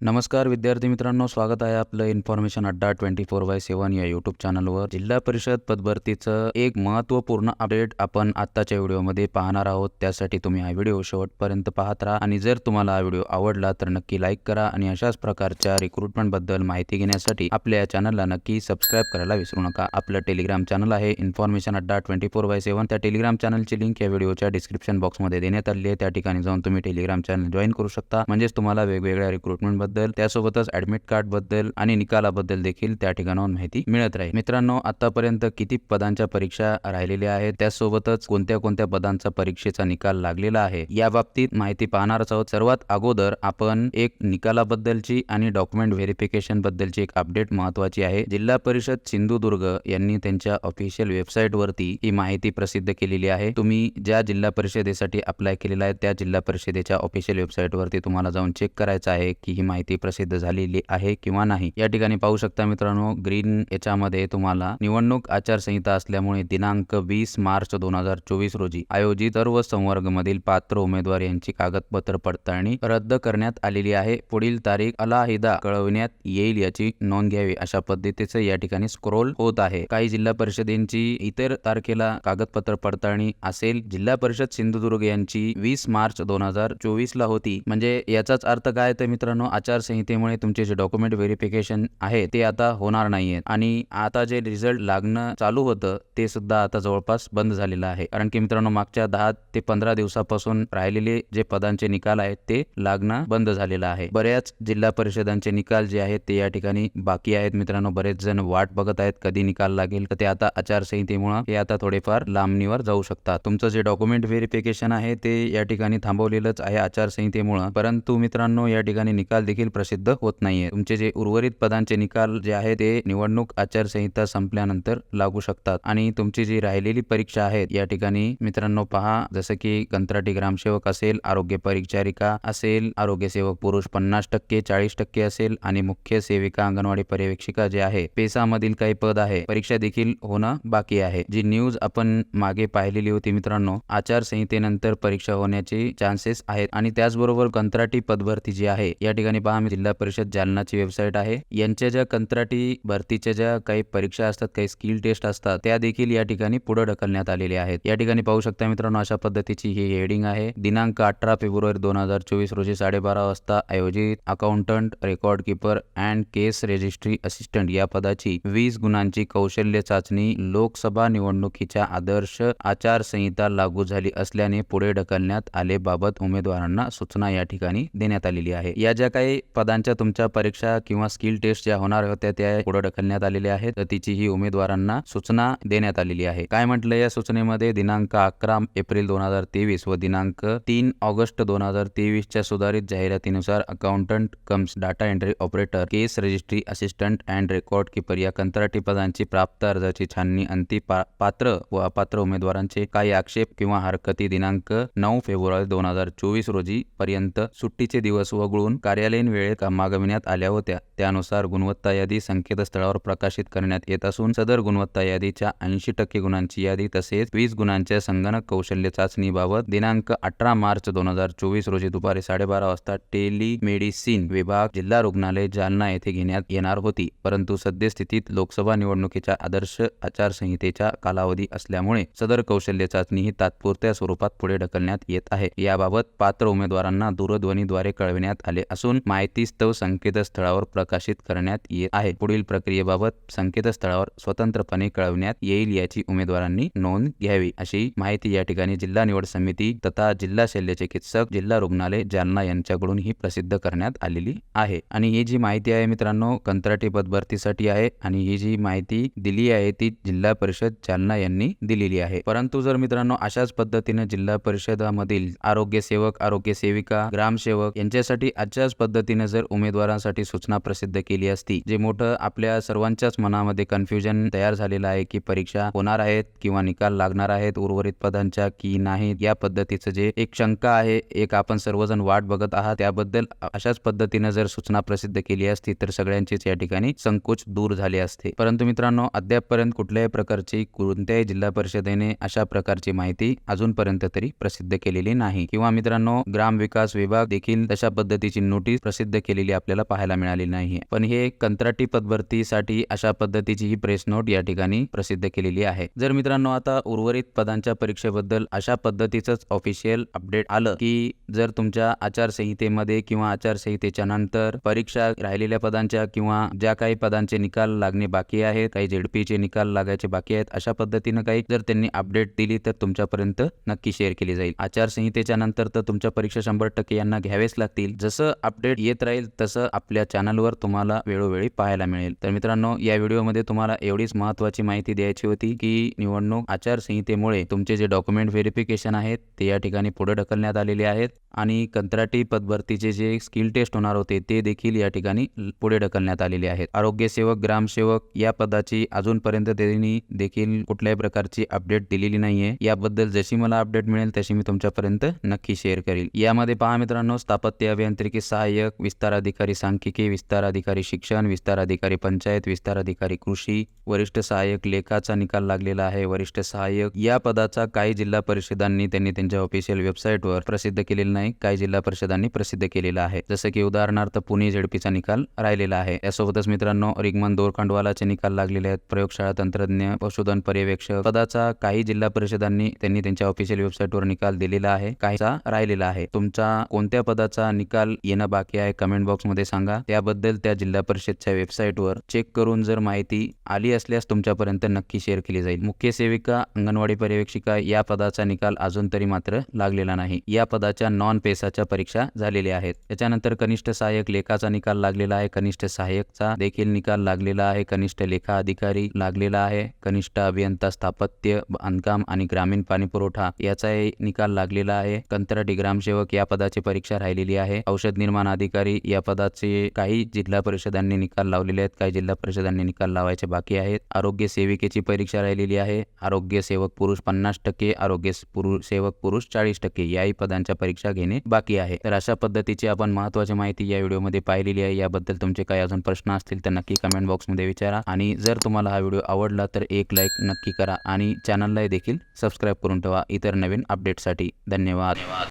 नमस्कार विद्यार्थी मित्रांनो स्वागत आहे आपलं information Adda twenty four by सेवन या युट्यूब चॅनलवर जिल्हा परिषद पदभरतीचं एक महत्त्वपूर्ण अपडेट आपण आत्ताच्या व्हिडिओमध्ये पाहणार आहोत. त्यासाठी तुम्ही हा व्हिडिओ शेवटपर्यंत पाहत राहा आणि जर तुम्हाला हा व्हिडिओ आवडला तर नक्की लाईक करा आणि अशाच प्रकारच्या रिक्रुटमेंटबद्दल माहिती घेण्यासाठी आपल्या या चॅनलला नक्की सबस्क्राईब करायला विसरू नका. आपलं टेलिग्राम चॅनल आहे information Adda twenty four by seven त्या टेलिग्राम चॅनलची लिंक या व्हिडिओच्या डिस्क्रिप्शन बॉक्समध्ये देण्यात आली आहे. त्या ठिकाणी जाऊन तुम्ही टेलिग्राम चॅनल जॉईन करू शकता. म्हणजेच तुम्हाला वेगवेगळ्या रिक्रुटमेंट बद्दल त्यासोबतच ऍडमिट कार्डबद्दल आणि निकालाबद्दल देखील त्या ठिकाणाहून माहिती मिळत राहील. मित्रांनो आतापर्यंत किती पदांच्या परीक्षा राहिलेल्या आहेत? त्यासोबतच कोणत्या कोणत्या पदांचा परीक्षेचा निकाल लागलेला आहे? या बाबतीत माहिती पाहणारच आहोत. सर्वात अगोदर आपण एक निकालाबद्दलची आणि डॉक्युमेंट व्हेरिफिकेशन बद्दलची एक अपडेट महत्वाची आहे. जिल्हा परिषद सिंधुदुर्ग यांनी त्यांच्या ऑफिशियल वेबसाईट वरती ही माहिती प्रसिद्ध केलेली आहे. तुम्ही ज्या जिल्हा परिषदेसाठी अप्लाय केलेला आहे त्या जिल्हा परिषदेच्या ऑफिशियल वेबसाईट वरती तुम्हाला जाऊन चेक करायचं आहे की ही माहिती प्रसिद्ध झालेली आहे किंवा नाही. या ठिकाणी पाहू शकता मित्रांनो ग्रीन याच्यामध्ये तुम्हाला निवडणूक आचारसंहिता असल्यामुळे दिनांक वीस मार्च दोन हजार चोवीस रोजी आयोजित सर्व संवर्ग मधील पात्र उमेदवार यांची कागदपत्र पडताळणी रद्द करण्यात आलेली आहे. पुढील तारीख अलाहिदा कळवण्यात येईल याची नोंद घ्यावी अशा पद्धतीचे या ठिकाणी स्क्रोल होत आहे. काही जिल्हा परिषदेची इतर तारखेला कागदपत्र पडताळणी असेल. जिल्हा परिषद सिंधुदुर्ग यांची वीस मार्च दोन हजार चोवीस ला होती. म्हणजे याचाच अर्थ काय तर मित्रांनो आचारसंहितेमुळे तुमचे जे डॉक्युमेंट व्हेरिफिकेशन आहे ते आता होणार नाहीये आणि आता जे रिझल्ट लागणं चालू होतं ते सुद्धा आता जवळपास बंद झालेलं आहे. कारण की मित्रांनो मागच्या दहा ते पंधरा दिवसापासून राहिलेले जे पदांचे निकाल आहेत ते लागणं बंद झालेलं आहे. बऱ्याच जिल्हा परिषदांचे निकाल जे आहेत ते या ठिकाणी बाकी आहेत. मित्रांनो बरेच जण वाट बघत आहेत कधी निकाल लागेल तर ते आता आचारसंहितेमुळे हे आता थोडेफार लांबणीवर जाऊ शकतात. तुमचं जे डॉक्युमेंट व्हेरिफिकेशन आहे ते या ठिकाणी थांबवलेलंच आहे आचारसंहितेमुळे. परंतु मित्रांनो या ठिकाणी निकाल देखील प्रसिद्ध होत नाहीये. तुमचे जे उर्वरित पदांचे निकाल जे आहे ते निवडणूक आचारसंहिता संपल्यानंतर लागू शकतात. आणि तुमची जी राहिलेली परीक्षा आहेत या ठिकाणी मित्रांनो पहा जसं की कंत्राटी ग्रामसेवक असेल आरोग्य परिचारिका असेल आरोग्य सेवक पुरुष पन्नास टक्के चाळीस टक्के असेल आणि मुख्य सेविका अंगणवाडी पर्यवेक्षिका जे आहे पेसामधील काही पद आहे परीक्षा देखील होणं बाकी आहे. जी न्यूज आपण मागे पाहिलेली होती मित्रांनो आचारसंहितेनंतर परीक्षा होण्याचे चान्सेस आहेत आणि त्याचबरोबर कंत्राटी पदभरती जी आहे या ठिकाणी पहा जिल्हा परिषद जालनाची वेबसाईट आहे. यांच्या ज्या कंत्राटी भरतीच्या ज्या काही परीक्षा असतात काही स्किल टेस्ट असतात त्या देखील या ठिकाणी पुढे ढकलण्यात आलेल्या आहेत. या ठिकाणी पाहू शकता मित्रांनो अशा पद्धतीची ही हेडिंग आहे. दिनांक अठरा फेब्रुवारी दोन हजार चोवीस रोजी साडेबारा वाजता आयोजित accountant record keeper and case registry assistant या पदाची वीस गुणांची कौशल्य चाचणी लोकसभा निवडणुकीच्या आदर्श आचारसंहिता लागू झाली असल्याने पुढे ढकलण्यात आले बाबत उमेदवारांना सूचना या ठिकाणी देण्यात आलेली आहे. या ज्या काही पदांच्या तुमच्या परीक्षा किंवा स्किल टेस्ट ज्या होणार होत्या त्या पुढे ढकलण्यात आलेल्या आहेत. तर तिची ही उमेदवारांना सूचना देण्यात आलेली आहे. काय म्हटलं या सूचनेमध्ये? दिनांक अकरा एप्रिल दोन हजार तेवीस व दिनांक तीन ऑगस्ट दोन हजार तेवीसच्या सुधारित जाहिरातीनुसार accountant cums data entry operator case registry assistant and record keeper या कंत्राटी पदांची प्राप्त अर्जाची छाननी अंतिम पा- पात्र व अपात्र उमेदवारांचे काही आक्षेप किंवा हरकती दिनांक नऊ फेब्रुवारी दोन हजार चोवीस रोजी पर्यंत सुट्टीचे दिवस वगळून कार्यालयीन वेळेत मागविण्यात आल्या होत्या. त्यानुसार गुणवत्ता यादी संकेतस्थळावर प्रकाशित करण्यात येत असून सदर गुणवत्ता यादीच्या ऐंशी टक्के गुणांची यादी तसेच वीस गुणांच्या संगणक कौशल्य चाचणीबाबत दिनांक अठरा मार्च दोन हजार चोवीस रोजी दुपारी साडेबारा वाजता टेलिमेडिसिन विभाग जिल्हा रुग्णालय जालना येथे घेण्यात येणार होती. परंतु सद्यस्थितीत लोकसभा निवडणुकीच्या आदर्श आचारसंहितेच्या कालावधी असल्यामुळे सदर कौशल्य चाचणी ही तात्पुरत्या स्वरूपात पुढे ढकलण्यात येत आहे. याबाबत पात्र उमेदवारांना दूरध्वनीद्वारे कळविण्यात आले असून माहितीस्तव संकेतस्थळावर प्रकाशित करण्यात येत आहे. पुढील प्रक्रियेबाबत संकेतस्थळावर स्वतंत्रपणे कळवण्यात येईल याची उमेदवारांनी नोंद घ्यावी. अशी माहिती या ठिकाणी जिल्हा निवड समिती तथा जिल्हा शल्य चिकित्सक जिल्हा रुग्णालय जालना यांच्याकडून ही प्रसिद्ध करण्यात आलेली आहे. आणि ही जी माहिती आहे मित्रांनो कंत्राटी पदभरतीसाठी आहे आणि ही जी माहिती दिली आहे ती जिल्हा परिषद जालना यांनी दिलेली आहे. परंतु जर मित्रांनो अशाच पद्धतीने जिल्हा परिषदामधील आरोग्य सेवक आरोग्य सेविका ग्रामसेवक यांच्यासाठी अशाच पद्धतीने जर उमेदवारांसाठी सूचना प्रसिद्ध केली असती जे मोठं आपल्या सर्वांच्याच मनामध्ये कन्फ्युजन तयार झालेलं आहे की परीक्षा होणार आहेत किंवा निकाल लागणार आहेत उर्वरित पदांच्या की नाही या पद्धतीचं जे एक शंका आहे एक आपण सर्वजण वाट बघत आहात त्याबद्दल अशाच पद्धतीने जर सूचना प्रसिद्ध केली असती तर सगळ्यांचीच या ठिकाणी संकोच दूर झाले असते. परंतु मित्रांनो अद्यापपर्यंत कुठल्याही प्रकारची कोणत्याही जिल्हा परिषदेने अशा प्रकारची माहिती अजूनपर्यंत तरी प्रसिद्ध केलेली नाही. किंवा मित्रांनो ग्राम विकास विभाग देखील तशा पद्धतीची नोटीस प्रसिद्ध केलेली आपल्याला पाहायला मिळाली नाही. पण हे कंत्राटी पदभरतीसाठी अशा पद्धतीची ही प्रेस नोट या ठिकाणी प्रसिद्ध केलेली आहे. जर मित्रांनो आता उर्वरित पदांच्या परीक्षेबद्दल अशा पद्धतीचंच ऑफिशियल अपडेट आलं की जर तुमच्या आचारसंहितेमध्ये किंवा आचारसंहितेच्या नंतर परीक्षा राहिलेल्या पदांच्या किंवा ज्या काही पदांचे निकाल लागणे बाकी आहेत काही झेडपीचे निकाल लागायचे बाकी आहेत अशा पद्धतीनं काही जर त्यांनी अपडेट दिली तर तुमच्यापर्यंत नक्की शेअर केली जाईल. आचारसंहितेच्या नंतर तर तुमच्या परीक्षा शंभर टक्के यांना घ्यावेच लागतील. जसं अपडेट येत राहील तसं आपल्या चॅनलवर तुम्हाला वेळोवेळी पाहायला मिळेल. तर मित्रांनो या व्हिडिओमध्ये तुम्हाला एवढीच महत्त्वाची माहिती द्यायची होती की निवडणूक आचारसंहितेमुळे तुमचे जे डॉक्युमेंट व्हेरिफिकेशन आहेत ते या ठिकाणी पुढे ढकलण्यात आलेले आहेत आणि कंत्राटी पदभरतीचे जे स्किल टेस्ट होणार होते ते देखील या ठिकाणी पुढे ढकलण्यात आलेले आहेत. आरोग्यसेवक ग्रामसेवक या पदाची अजूनपर्यंत त्यांनी देखील कुठल्याही प्रकारची अपडेट दिलेली नाहीये. याबद्दल जशी मला अपडेट मिळेल तशी मी तुमच्यापर्यंत नक्की शेअर करेल. यामध्ये पहा मित्रांनो स्थापत्य अभियांत्रिकी सहाय्यक विस्तार अधिकारी सांख्यिकी विस्तार अधिकारी शिक्षण विस्तार अधिकारी पंचायत विस्तार अधिकारी कृषी वरिष्ठ सहाय्यक लेखाचा निकाल लागलेला आहे. वरिष्ठ सहाय्यक या पदाचा काही जिल्हा परिषदांनी त्यांनी त्यांच्या ऑफिशियल वेबसाईटवर प्रसिद्ध केलेला नाही काही जिल्हा परिषदांनी प्रसिद्ध केलेला आहे. जसं की उदाहरणार्थ पुणे झेडपीचा निकाल राहिलेला आहे. यासोबतच मित्रांनो रिगमन दोरखंडवालाचे निकाल लागलेले आहेत. प्रयोगशाळा तंत्रज्ञ पशुधन पर्यवेक्षक पदाचा काही जिल्हा परिषदांनी त्यांनी त्यांच्या ऑफिशियल वेबसाईटवर निकाल दिलेला आहे. काहीचा राहिलेला आहे. तुमचा कोणत्या पदाचा निकाल येणं बाकी आहे कमेंट बॉक्समध्ये सांगा. त्याबद्दल त्या जिल्हा परिषदच्या वेबसाईटवर चेक करून जर माहिती आली असल्यास तुमच्यापर्यंत नक्की शेअर केली जाईल. मुख्य सेविका अंगणवाडी पर्यवेक्षिका या पदाचा निकाल अजून तरी मात्र लागलेला नाही. या पदाच्या नॉन पेसाच्या परीक्षा झालेल्या आहेत. त्याच्यानंतर कनिष्ठ सहाय्यक लेखाचा निकाल लागलेला आहे. कनिष्ठ सहाय्यकचा देखील निकाल लागलेला आहे. कनिष्ठ लेखा अधिकारी लागलेला आहे. कनिष्ठ अभियंता स्थापत्य बांधकाम आणि ग्रामीण पाणी पुरवठा याचाही निकाल लागलेला आहे. कंत्राटी ग्रामसेवक या पदाची परीक्षा राहिलेली आहे. औषध निर्माण अधिकारी या पदाचे काही जिल्हा परिषदांनी निकाल लावलेले आहेत काही जिल्हा परिषदांनी निकाल लावायचे बाकी आहेत. आरोग्य सेविकेची परीक्षा राहिलेली आहे. आरोग्य सेवक पुरुष पन्नास टक्के आरोग्य पुरुष सेवक पुरुष चाळीस टक्के याही पदांच्या परीक्षा घेणे बाकी आहे. तर अशा पद्धतीची आपण महत्त्वाची माहिती या व्हिडिओमध्ये पाहिलेली आहे. याबद्दल तुमचे काही अजून प्रश्न असतील तर नक्की कमेंट बॉक्समध्ये विचारा. आणि जर तुम्हाला हा व्हिडिओ आवडला तर एक लाईक नक्की करा. आणि चॅनलला देखील सबस्क्राईब करून ठेवा. इतर नवीन अपडेटसाठी धन्यवाद.